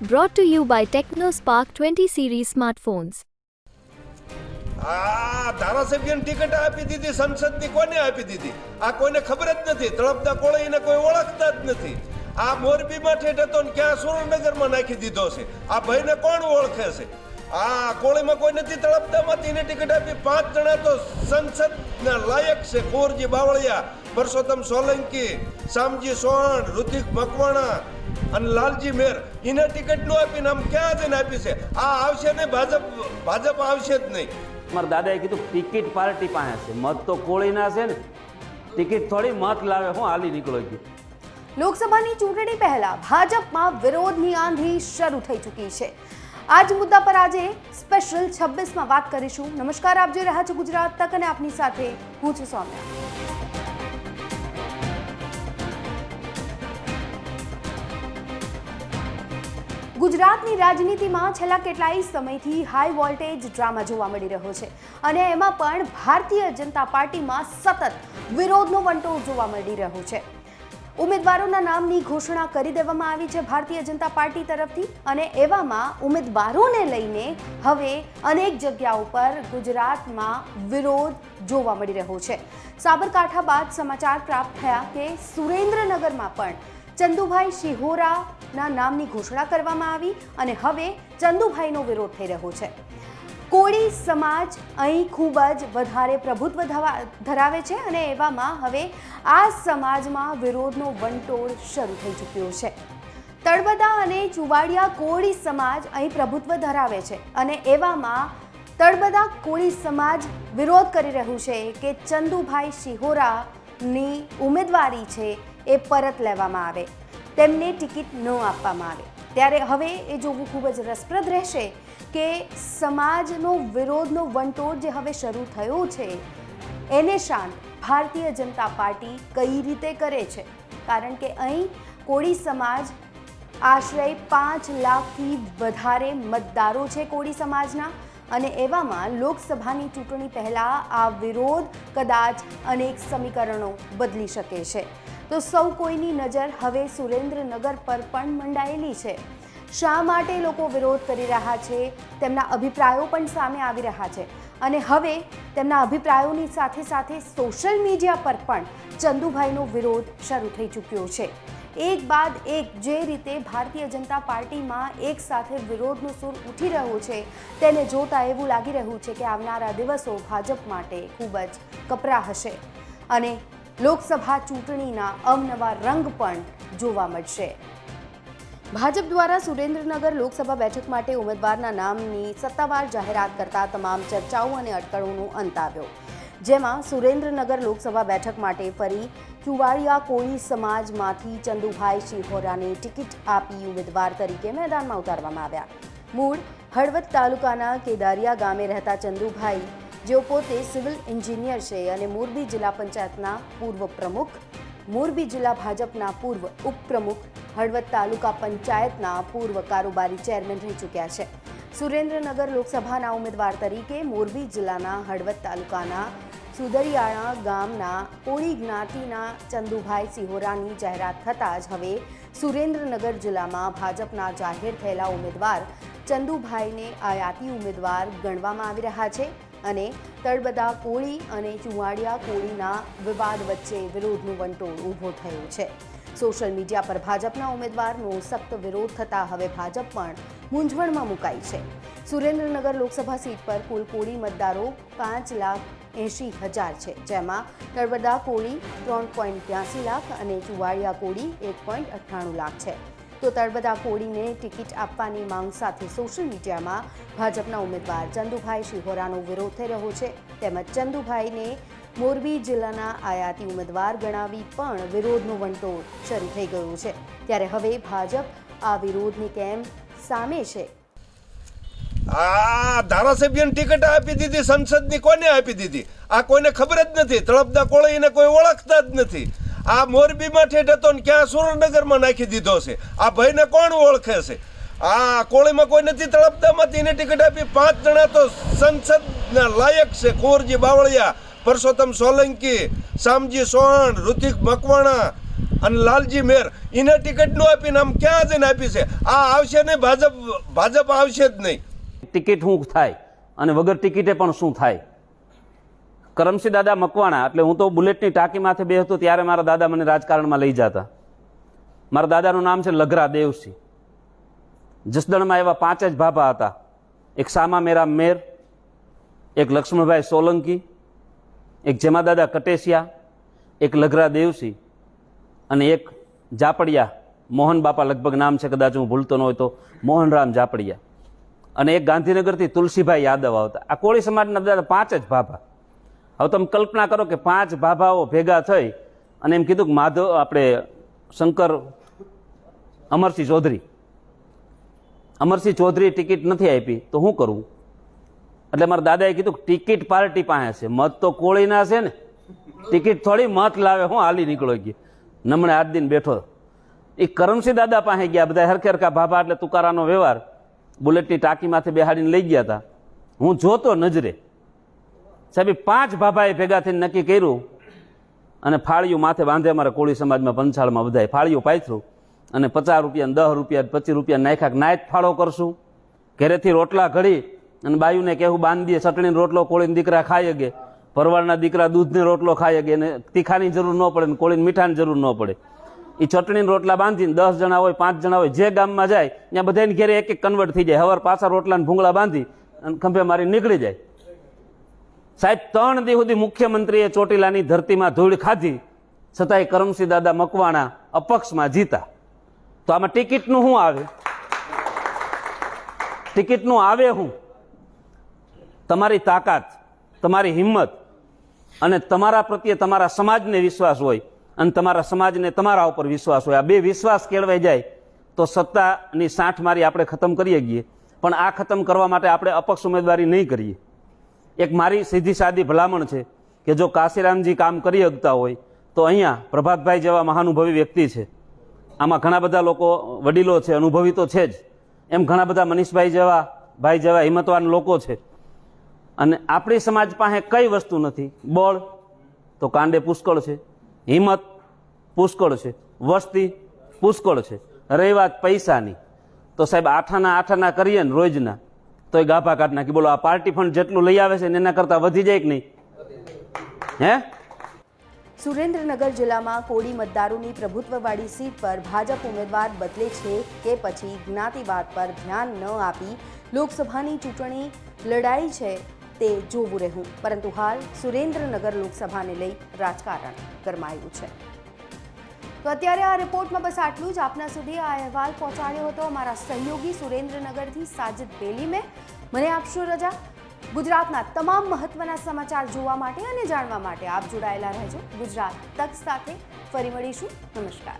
Brought to you by TechnoSpark 20 series smartphones. આ ધારાસભ્યની ticket આપી દીધી, સંસદની કોને આપી દીધી? આ કોઈને ખબર જ નથી, તળપદા કોળીને કોઈ ઓળખતા જ નથી. આ મોરબીમાં ઠેઠ હતો ને ક્યાં સુરેન્દ્રનગરમાં નાખી દીધો છે. આ ભાઈને કોણ ઓળખે છે? આ કોળીમાં કોઈ નથી, તળપદામાંથી એને ટિકિટ આપી પાંચ જણા તો સંસદના લાયક છે. કુંવરજી બાવળિયા, પરસોત્તમ સોલંકી, શામજી સોહણ, ઋતિક મકવાણા અને લાલજી મેર એને ટિકિટ નો આપીને આમ ક્યાં જઈને આપી છે? આ આવશે નહીં ભાજપ ભાજપ આવશે જ નહીં. મારા દાદાએ કીધું ટિકિટ પાર્ટી પાસે છે મત તો કોળીના છે ને. ટિકિટ થોડી મત લાવે હું હાલી નીકળો ગયો લોકસભાની ચૂંટણી પહેલા ભાજપમાં વિરોધની આંધી શરૂ થઈ ચૂકી છે. આ જ મુદ્દા પર આજે સ્પેશિયલ છવ્વીસમાં વાત કરીશું. નમસ્કાર આપ જોઈ રહ્યા છો ગુજરાત તક અને આપની સાથે હું છું સૌમ્યા. ગુજરાતની રાજનીતિમાં છેલ્લા કેટલાય સમયથી હાઈ વોલ્ટેજ ડ્રામા જોવા મળી રહ્યો છે. અને એમાં પણ ભારતીય જનતા પાર્ટીમાં સતત વિરોધનો વંટોળ જોવા મળી રહ્યો છે. ઉમેદવારોના નામની ઘોષણા કરી દેવામાં આવી છે ભારતીય જનતા પાર્ટી તરફથી અને એવામાં ઉમેદવારોને લઈને હવે અનેક જગ્યાઓ પર ગુજરાતમાં વિરોધ જોવા મળી રહ્યો છે. સાબરકાંઠા બાદ સમાચાર પ્રાપ્ત થયા કે સુરેન્દ્રનગરમાં પણ ચંદુભાઈ શિહોરાના નામની ઘોષણા કરવામાં આવી અને હવે ચંદુભાઈનો વિરોધ થઈ રહ્યો છે. કોળી સમાજ અહીં ખૂબ જ વધારે પ્રભુત્વ ધરાવે છે અને એવામાં હવે આ સમાજમાં વિરોધનો વંટોળ શરૂ થઈ ચૂક્યો છે. તળબદા અને ચુવાડિયા કોળી સમાજ અહીં પ્રભુત્વ ધરાવે છે અને એવામાં તળબદા કોળી સમાજ વિરોધ કરી રહ્યું છે કે ચંદુભાઈ શિહોરાની ઉમેદવારી છે એ પરત લેવામાં આવે. તેમને ટિકિટ ન આપવામાં આવે. ત્યારે હવે એ જોવું ખૂબ જ રસપ્રદ રહેશે કે સમાજનો વિરોધનો વંટોળ જે હવે શરૂ થયો છે, એને શાંત ભારતીય જનતા પાર્ટી કઈ રીતે કરે છે? કારણ કે અહીં કોળી સમાજ આશરે પાંચ લાખથી વધારે મતદારો છે કોળી સમાજના અને એવામાં લોકસભાની ચૂંટણી પહેલાં આ વિરોધ કદાચ અનેક સમીકરણો બદલી શકે છે. તો સૌ કોઈની નજર હવે સુરેન્દ્રનગર પર પણ મંડાયેલી છે. શા માટે લોકો વિરોધ કરી રહ્યા છે? તેમના અભિપ્રાયો પણ સામે આવી રહ્યા છે. અને હવે તેમના અભિપ્રાયોની સાથે સાથે સોશિયલ મીડિયા પર પણ ચંદુભાઈનો વિરોધ શરૂ થઈ ચૂક્યો છે. એક બાદ એક જે રીતે ભારતીય જનતા પાર્ટીમાં એક સાથે વિરોધનો સૂર ઉઠી રહ્યો છે, તેને જોતા એવું લાગી રહ્યું છે કે આવનારા દિવસો ભાજપ માટે ખૂબ જ કપરા હશે. અને લોકસભા ચૂંટણીના અવનવા રંગ પણ જોવા મળશે. ભાજપ દ્વારા સુરેન્દ્રનગર લોકસભા બેઠક માટે ઉમેદવારના નામની સત્તાવાર જાહેરાત કરતા તમામ ચર્ચાઓ અને અટકળોનો અંત આવ્યો. જેમાં સુરેન્દ્રનગર લોકસભા બેઠક માટે ફરી ચુવાડિયા કોળી સમાજમાંથી ચંદુભાઈ શિહોરાને ટિકિટ આપી ઉમેદવાર તરીકે મેદાનમાં ઉતારવામાં આવ્યા. મૂળ હળવદ તાલુકાના કેદારિયા ગામે રહેતા ચંદુભાઈ જેઓ પોતે સિવિલ એન્જિનિયર છે અને મોરબી જિલ્લા પંચાયતના પૂર્વ પ્રમુખ, મોરબી જિલ્લા ભાજપના પૂર્વ ઉપપ્રમુખ, હળવદ તાલુકા પંચાયતના પૂર્વ કારોબારી ચેરમેન રહી ચૂક્યા છે. સુરેન્દ્રનગર લોકસભાના ઉમેદવાર તરીકે મોરબી જિલ્લાના હળવદ તાલુકાના સુદરિયાણા ગામના કોળી જ્ઞાતિના ચંદુભાઈ સિહોરાની જાહેરાત થતાં જ હવે સુરેન્દ્રનગર જિલ્લામાં ભાજપના જાહેર થયેલા ઉમેદવાર ચંદુભાઈને આયાતી ઉમેદવાર ગણવામાં આવી રહ્યા છે. અને તળબદા કોળી અને ચુવાડિયા કોળીના વિવાદ વચ્ચે વિરોધનું વંટોળ ઊભો થયો છે. સોશિયલ મીડિયા પર ભાજપના ઉમેદવારનો સખ્ત વિરોધ થતાં હવે ભાજપ પણ મૂંઝવણમાં મુકાઈ છે. સુરેન્દ્રનગર લોકસભા સીટ પર કુલ કોળી મતદારો પાંચ લાખ એંશી હજાર છે, જેમાં તળબદા કોળી ત્રણ પોઈન્ટ ત્યાસી લાખ અને ચુવાડિયા કોળી એક પોઈન્ટ અઠ્ઠાણું લાખ છે. તો તળબદા કોળીને ટિકિટ આપવાની માંગ સાથે સોશિયલ મીડિયામાં ભાજપના ઉમેદવાર ચંદુભાઈ શિહોરાનો વિરોધ થઈ રહ્યો છે. તેમજ ચંદુભાઈને મોરબી જિલ્લાના આયાતી ઉમેદવાર ગણાવી પણ વિરોધનો વંટોળ શરૂ થઈ ગયો છે. ત્યારે હવે ભાજપ આ વિરોધની કેમ સામે છે? આ ધારાસભ્યની ટિકિટ આપી દીધી, સંસદની કોને આપી દીધી? આ કોઈને ખબર જ નથી. તળપદા કોળીને કોઈ ઓળખતા જ નથી. આ મોરબીમાં ઠેઠ હતો ને ક્યાં સુરેન્દ્રનગરમાં નાખી દીધો છે? આ ભાઈને કોણ ઓળખે છે? આ કોળીમાં કોઈ નથી તળપદામાંથી એને ટિકિટ આપી પાંચ જણા તો સંસદના લાયક છે. કુંવરજી બાવળિયા, પરસોત્તમ સોલંકી, શામજી સોહણ ઋતિક મકવાણા અને લાલજી મેર. એને ટિકિટનું આપીને આમ ક્યાં જઈને આપી છે? આ આવશે નહીં, ભાજપ ભાજપ આવશે જ નહીં. ટિકિટ શું થાય? અને વગર ટિકિટે પણ શું થાય? કરમસી દાદા મકવાણા, એટલે હું તો બુલેટની ટાંકી માથે બે હતો, ત્યારે મારા દાદા મને રાજકારણમાં લઈ જતા. મારા દાદાનું નામ છે લઘરા દેવસિંહ. જસદણમાં એવા પાંચ જ ભાભા હતા. એક સામા મેરા મેર, એક લક્ષ્મણભાઈ સોલંકી, એક જેમાદાદા કટેસિયા એક લઘરા દેવસિંહ અને એક જાપડિયા. મોહન બાપા લગભગ નામ છે, કદાચ હું ભૂલતો ન હોય તો. મોહનરામ જાપડિયા. અને એક ગાંધીનગરથી તુલસીભાઈ યાદવ આવતા. આ કોળી સમાજના દાદા પાંચ જ ભાભા. હવે તમે કલ્પના કરો કે પાંચ ભાભાઓ ભેગા થઈ અને એમ કીધું કે માધવ, આપણે શંકર અમરસિંહ ચૌધરી. અમરસિંહ ચૌધરી ટિકિટ નથી આપી, તો શું કરવું એટલે મારા દાદાએ કીધું ટિકિટ પાર્ટી પાસે છે. મત તો કોળીના છે ને. ટિકિટ થોડી મત લાવે. હું હાલી નીકળો ગઈ નમણે આજ દિન બેઠો. એ કરમસિંહ દાદા પાસે ગયા. બધા હરખે હરખા ભાભા, એટલે તુકારાનો વ્યવહાર. બુલેટની ટાંકીમાંથી બેહાડીને લઈ ગયા હતા. હું જોતો નજરે. સાહેબ પાંચ ભાભાએ ભેગા થઈને નક્કી કર્યું અને ફાળિયું માથે બાંધે અમારા કોળી સમાજમાં પંચાળમાં બધાએ ફાળિયું પાથરું અને પચાસ રૂપિયા દસ રૂપિયા પચીસ રૂપિયા નાખ્યા નાયક ફાળો કરશું. ઘરેથી રોટલા ઘડી અને બાયુને કહેવું બાંધી ચટણીનો રોટલો કોળીને દીકરા ખાઈ અગે પરવાળના દીકરા દૂધને રોટલો ખાઈ અગે અને તીખાની જરૂર ન પડે ને કોળીને મીઠાની જરૂર ન પડે. એ ચટણીને રોટલા બાંધીને દસ જણા હોય, પાંચ જણા હોય, જે ગામમાં જાય, ત્યાં બધાને ઘેરે એક એક કન્વર્ટ થઈ જાય. હવાર પાછા રોટલાને ભૂંગળા બાંધી અને ખંભે મારી નીકળી જાય. સાહેબ, ત્રણ દિવસ સુધી મુખ્યમંત્રીએ ચોટીલાની ધરતીમાં ધૂળ ખાધી, છતાંય કરમસિંહ દાદા મકવાણા અપક્ષમાં જીતા. તો આમાં ટિકિટનું શું આવે? ટિકિટનું આવે હું તમારી તાકાત, તમારી હિંમત અને તમારા પ્રત્યે તમારા સમાજને વિશ્વાસ હોય અને તમારા સમાજને તમારા ઉપર વિશ્વાસ હોય. આ બે વિશ્વાસ કેળવાઈ જાય તો સત્તાની સાંઠ મારી આપણે ખતમ કરીએ ગઈએ પણ આ ખતમ કરવા માટે આપણે અપક્ષ ઉમેદવારી નહીં કરીએ. એક મારી સીધી સાદી ભલામણ છે કે જો કાશીરામજી કામ કરી શકતા હોય, તો અહીંયા પ્રભાતભાઈ જેવા મહાનુભવી વ્યક્તિ છે. આમાં ઘણા બધા લોકો વડીલો છે, અનુભવી તો છે જ. એમ ઘણા બધા મનીષભાઈ જેવા, ભાઈ જેવા હિંમતવાન લોકો છે. અને આપણી સમાજ પાસે કઈ વસ્તુ નથી. બળ તો કાંડે પુષ્કળ છે, હિંમત પુષ્કળ છે, વસ્તી પુષ્કળ છે રહી વાત પૈસાની. તો સાહેબ આઠાના આઠાના કરીએ ને રોજના. તો એ ગાભા કાઢ નાખી. બોલો, આ પાર્ટી ફંડ જેટલું લઈ આવે છે ને એના કરતાં વધી જાય કે નહીં? હે? સુરેન્દ્રનગર જિલ્લામાં કોળી મતદારોની પ્રભુત્વવાળી સીટ પર ભાજપ ઉમેદવાર બદલે છે કે પછી જ્ઞાતિવાદ પર ધ્યાન ન આપી લોકસભાની ચૂંટણી લડાઈ છે તે જોવું રહ્યું. પરંતુ હાલ સુરેન્દ્રનગર લોકસભાને લઈ રાજકારણ ગરમાયું છે. તો અત્યારે આ રિપોર્ટમાં બસ આટલું જ. આપના સુધી આ અહેવાલ પહોંચાડ્યો હતો અમારા સહયોગી સુરેન્દ્રનગરથી સાજિદ બેલીમે. મને આપશો રજા? ગુજરાતના તમામ મહત્વના સમાચાર જોવા માટે અને જાણવા માટે આપ જોડાયેલા રહેજો. ગુજરાત તક સાથે ફરી મળીશું. નમસ્કાર.